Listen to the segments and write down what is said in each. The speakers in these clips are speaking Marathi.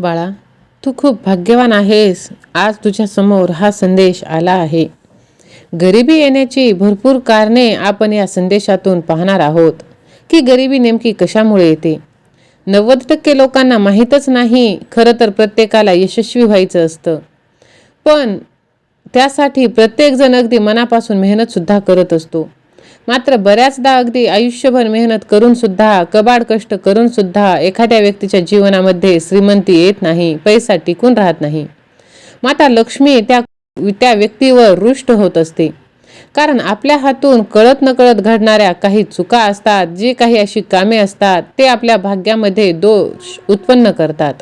बाळा तू खूप भाग्यवान आहेस. आज तुझ्यासमोर हा संदेश आला आहे. गरिबी येण्याची भरपूर कारणे आपण या संदेशातून पाहणार आहोत. की गरिबी नेमकी कशामुळे येते? नव्वद टक्के लोकांना माहीतच नाही खरं तर प्रत्येकाला यशस्वी व्हायचं असतं. पण त्यासाठी प्रत्येकजण अगदी मनापासून मेहनतसुद्धा करत असतो. मात्र बऱ्याचदा अगदी आयुष्यभर मेहनत करून सुद्धा कबाड कष्ट करून सुद्धा एखाद्या व्यक्तीच्या जीवनामध्ये श्रीमंती येत नाही पैसा टिकून राहत नाही. माता लक्ष्मी त्या त्या व्यक्तीवर रुष्ट होत असते. कारण आपल्या हातून कळत नकळत घडणाऱ्या काही चुका असतात जी काही अशी कामे असतात ते आपल्या भाग्यामध्ये दोष उत्पन्न करतात.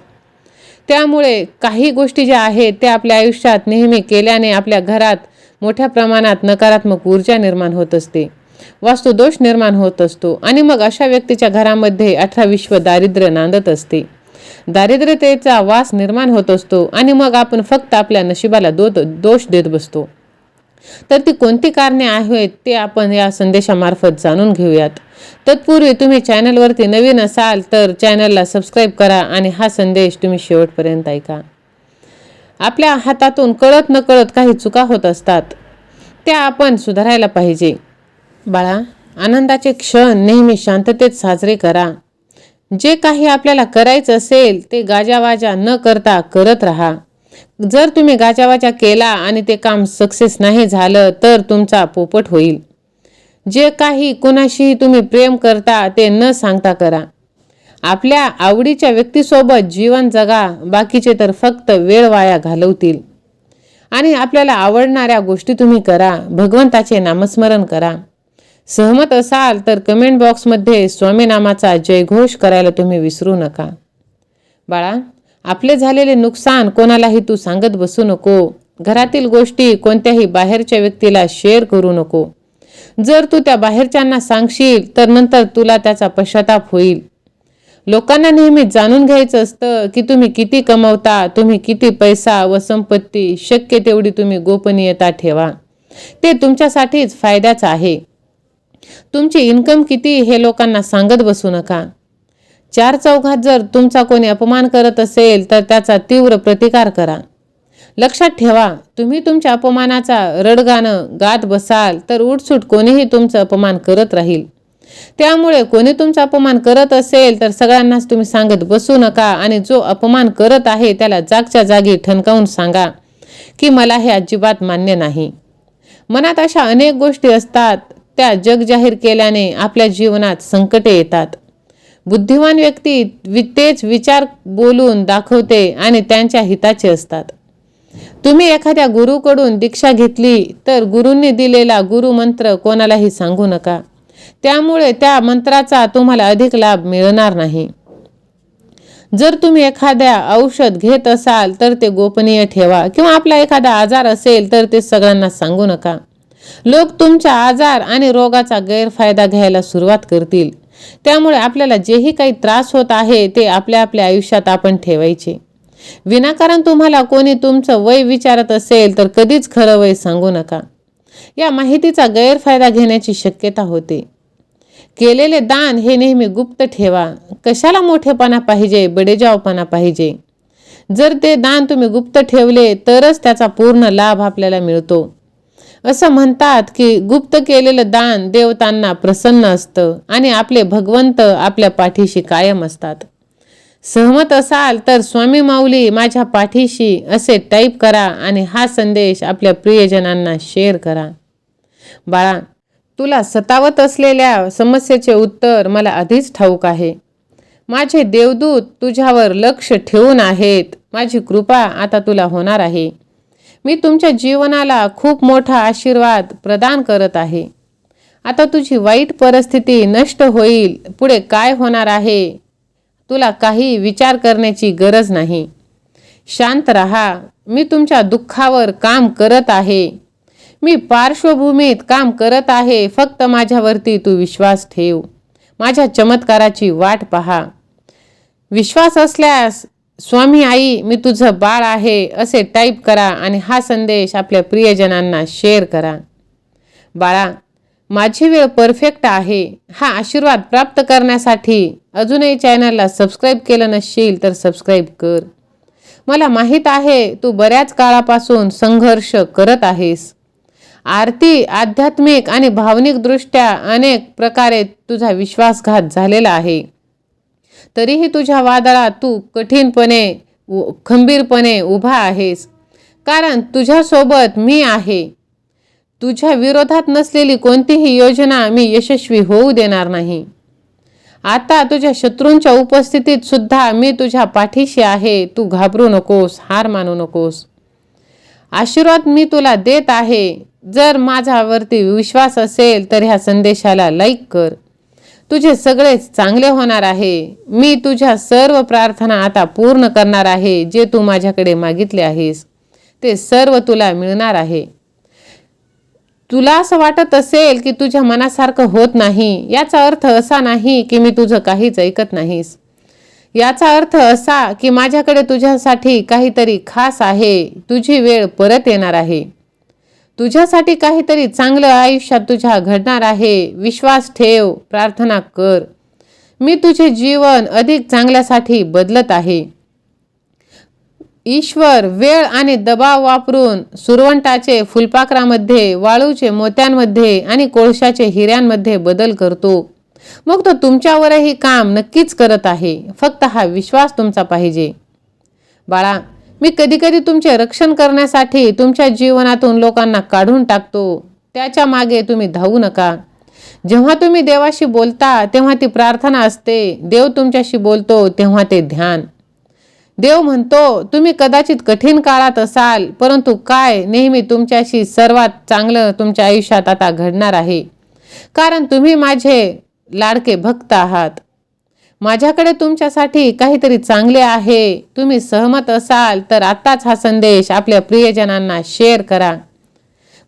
त्यामुळे काही गोष्टी ज्या आहेत त्या आपल्या आयुष्यात नेहमी केल्याने आपल्या घरात मोठ्या प्रमाणात नकारात्मक ऊर्जा निर्माण होत असते. वास्तुदोष निर्माण होत असतो आणि मग अशा व्यक्तीच्या घरामध्ये अठरा विश्व दारिद्र्य नांदत असते. दारिद्र्यतेचा वास निर्माण होत असतो आणि मग आपण फक्त आपल्या नशिबाला दो दोष देत बसतो. तर ती कोणती कारणे आहेत ते आपण या संदेशामार्फत जाणून घेऊयात. तत्पूर्वी तुम्ही चॅनलवरती नवीन असाल तर चॅनलला सबस्क्राईब करा आणि हा संदेश तुम्ही शेवटपर्यंत ऐका. आपल्या हातातून कळत नकळत काही चुका होत असतात. त्या आपण सुधारायला पाहिजे. बाळा आनंदाचे क्षण नेहमी शांततेत साजरे करा. जे काही आपल्याला करायचं असेल ते गाजावाजा न करता करत राहा. जर तुम्ही गाजावाजा केला आणि ते काम सक्सेस नाही झालं तर तुमचा पोपट होईल. जे काही कुणाशीही तुम्ही प्रेम करता ते न सांगता करा. आपल्या आवडीच्या व्यक्तीसोबत जीवन जगा बाकीचे तर फक्त वेळ वाया घालवतील. आणि आपल्याला आवडणाऱ्या गोष्टी तुम्ही करा भगवंताचे नामस्मरण करा. सहमत असाल तर कमेंट बॉक्समध्ये स्वामीनामाचा जयघोष करायला तुम्ही विसरू नका. बाळा आपले झालेले नुकसान कोणालाही तू सांगत बसू नको. घरातील गोष्टी कोणत्याही बाहेरच्या व्यक्तीला शेअर करू नको. जर तू त्या बाहेरच्यांना सांगशील तर नंतर तुला त्याचा पश्चाताप होईल. लोकांना नेहमी जाणून घ्यायचं असतं की तुम्ही किती कमवता तुम्ही किती पैसा व संपत्ती शक्य तेवढी तुम्ही गोपनीयता ठेवा. ते तुमच्यासाठीच फायद्याचं आहे. तुमची इन्कम किती हे लोकांना सांगत बसू नका. चार चौघात जर तुमचा कोणी अपमान करत असेल तर त्याचा तीव्र प्रतिकार करा. लक्षात ठेवा तुम्ही तुमच्या अपमानाचा रडगाणं गात बसाल तर उठसूट कोणीही तुमचं अपमान करत राहील. त्यामुळे कोणी तुमचा अपमान करत असेल तर सगळ्यांनाच तुम्ही सांगत बसू नका आणि जो अपमान करत आहे त्याला जागच्या जागी ठणकावून सांगा की मला हे अजिबात मान्य नाही. मनात अशा अनेक गोष्टी असतात त्या जग जाहीर केल्याने आपल्या जीवनात संकटे येतात. बुद्धिमान व्यक्ती तेच विचार बोलून दाखवते आणि त्यांच्या हिताचे असतात. तुम्ही एखाद्या गुरुकडून दीक्षा घेतली तर गुरूंनी दिलेला गुरुमंत्र कोणालाही सांगू नका. त्यामुळे त्या मंत्राचा तुम्हाला अधिक लाभ मिळणार नाही. जर तुम्ही एखाद्या औषध घेत असाल तर ते गोपनीय ठेवा किंवा आपला एखादा आजार असेल तर ते सगळ्यांना सांगू नका. लोक तुमच्या आजार आणि रोगाचा गैरफायदा घ्यायला सुरुवात करतील. त्यामुळे आपल्याला जेही काही त्रास होत आहे ते आपल्या आपल्या आयुष्यात आपण ठेवायचे. विनाकारण तुम्हाला कोणी तुमचं वय विचारत असेल तर कधीच खरं वय सांगू नका. या माहितीचा गैरफायदा घेण्याची शक्यता होते. केलेले दान हे नेहमी गुप्त ठेवा. कशाला मोठेपणा पाहिजे बडेजावपणा पाहिजे? जर ते दान तुम्ही गुप्त ठेवले तरच त्याचा पूर्ण लाभ आपल्याला मिळतो. असं म्हणतात की गुप्त केलेलं दान देवतांना प्रसन्न असतं आणि आपले भगवंत आपल्या पाठीशी कायम असतात. सहमत असाल तर स्वामी माऊली माझ्या पाठीशी असे टाईप करा आणि हा संदेश आपल्या प्रियजनांना शेअर करा. बाळा तुला सतावत असलेल्या समस्येचे उत्तर मला आधीच ठाऊक आहे. माझे देवदूत तुझ्यावर लक्ष ठेवून आहेत. माझी कृपा आता तुला होणार आहे. मी तुमच्या जीवनाला खूप मोठा आशीर्वाद प्रदान करत आहे. आता तुझी वाईट परिस्थिती नष्ट होईल. पुढे काय होणार आहे? तुला काही विचार करण्याची गरज नाही. शांत रहा. मी तुमच्या दुःखावर काम करत आहे. मी पार्श्वभूमीत काम करत आहे. फक्त माझ्यावरती तू विश्वास ठेव. माझ्या चमत्काराची वाट पहा. विश्वास असल्यास स्वामी आई मी तुझं बाळ आहे असे टाईप करा आणि हा संदेश आपल्या प्रियजनांना शेअर करा. बाळा माझी वेळ परफेक्ट आहे. हा आशीर्वाद प्राप्त करण्यासाठी अजूनही चॅनलला सबस्क्राईब केलं नसशील तर सबस्क्राईब कर. मला माहीत आहे तू बऱ्याच काळापासून संघर्ष करत आहेस. आरती आध्यात्मिक आणि भावनिकदृष्ट्या अनेक प्रकारे तुझा विश्वासघात झालेला आहे. तरीही तुझ्या वादळात तू कठीणपणे खंबीरपणे उभा आहेस. कारण तुझ्यासोबत मी आहे. तुझ्या विरोधात नसलेली कोणतीही योजना मी यशस्वी होऊ देणार नाही. आता तुझ्या शत्रूंच्या उपस्थितीत सुद्धा मी तुझ्या पाठीशी आहे. तू घाबरू नकोस हार मानू नकोस. आशीर्वाद मी तुला देत आहे. जर माझ्यावरती विश्वास असेल तर ह्या संदेशाला लाईक कर. तुझे सगळेच चांगले होणार आहे. मी तुझ्या सर्व प्रार्थना आता पूर्ण करणार आहे जे तू माझ्याकडे मागितले आहेस. ते सर्व तुला मिळणार आहे. तुला असं वाटत असेल की तुझ्या मनासारखं होत नाही. याचा अर्थ असा नाही की मी तुझं काहीच ऐकत नाहीस. याचा अर्थ असा की माझ्याकडे तुझ्यासाठी काहीतरी खास आहे. तुझी वेळ परत येणार आहे. तुझ्यासाठी काहीतरी चांगलं आयुष्यात तुझ्या घडणार आहे. विश्वास ठेव प्रार्थना कर. मी तुझे जीवन अधिक चांगल्यासाठी बदलत आहे. ईश्वर वेळ आणि दबाव वापरून सुरवंटाचे फुलपाखरामध्ये वाळूचे मोत्यांमध्ये आणि कोळशाचे हिऱ्यांमध्ये बदल करतो. मग तो तुमच्यावरही काम नक्कीच करत आहे. फक्त हा विश्वास तुमचा पाहिजे. बाळा मी कधीकधी तुमचे रक्षण करण्यासाठी तुमच्या जीवनातून लोकांना काढून टाकतो. त्याच्यामागे तुम्ही धावू नका. जेव्हा तुम्ही देवाशी बोलता तेव्हा ती प्रार्थना असते. देव तुमच्याशी बोलतो तेव्हा ते ध्यान. देव म्हणतो तुम्ही कदाचित कठीण काळात असाल परंतु काय? नेहमी तुमच्याशी सर्वात चांगलं तुमच्या आयुष्यात आता घडणार आहे. कारण तुम्ही माझे लाडके भक्त आहात. माझ्याकडे तुमच्यासाठी काहीतरी चांगले आहे. तुम्ही सहमत असाल तर आत्ताच हा संदेश आपल्या प्रियजनांना शेअर करा.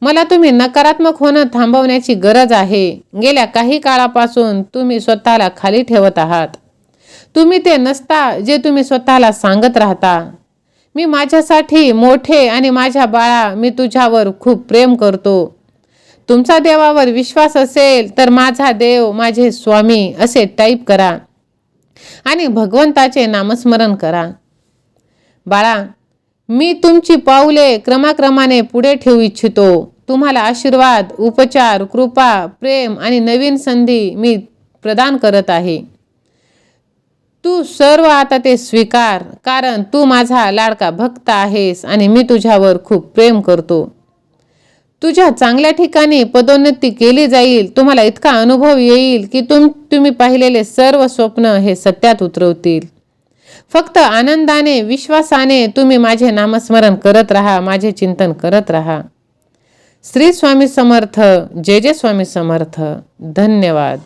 मला तुम्ही नकारात्मक होणं थांबवण्याची गरज आहे. गेल्या काही काळापासून तुम्ही स्वतःला खाली ठेवत आहात. तुम्ही ते नसता जे तुम्ही स्वतःला सांगत राहता. मी माझ्यासाठी मोठे आणि माझ्या बाळा मी तुझ्यावर खूप प्रेम करतो. तुमचा देवावर विश्वास असेल तर माझा देव माझे स्वामी असे टाईप करा. आणि भगवंताचे नामस्मरण करा. बाळा मी तुमची पाऊले क्रमाक्रमाने पुढे ठेवू इच्छितो. तुम्हाला आशीर्वाद उपचार कृपा प्रेम आणि नवीन संधी मी प्रदान करत आहे. तू सर्व आता ते स्वीकार कारण तू माझा लाडका भक्त आहेस आणि मी तुझ्यावर खूप प्रेम करतो. तुझ्या चांगल्या ठिकाणी पदोन्नती केली जाईल तुम्हाला इतका अनुभव येईल की तुम तुम्ही पाहिलेले सर्व स्वप्न हे सत्यात उतरवतील. फक्त आनंदाने विश्वासाने तुम्ही माझे नामस्मरण करत राहा माझे चिंतन करत राहा. श्री स्वामी समर्थ जय जय स्वामी समर्थ. धन्यवाद.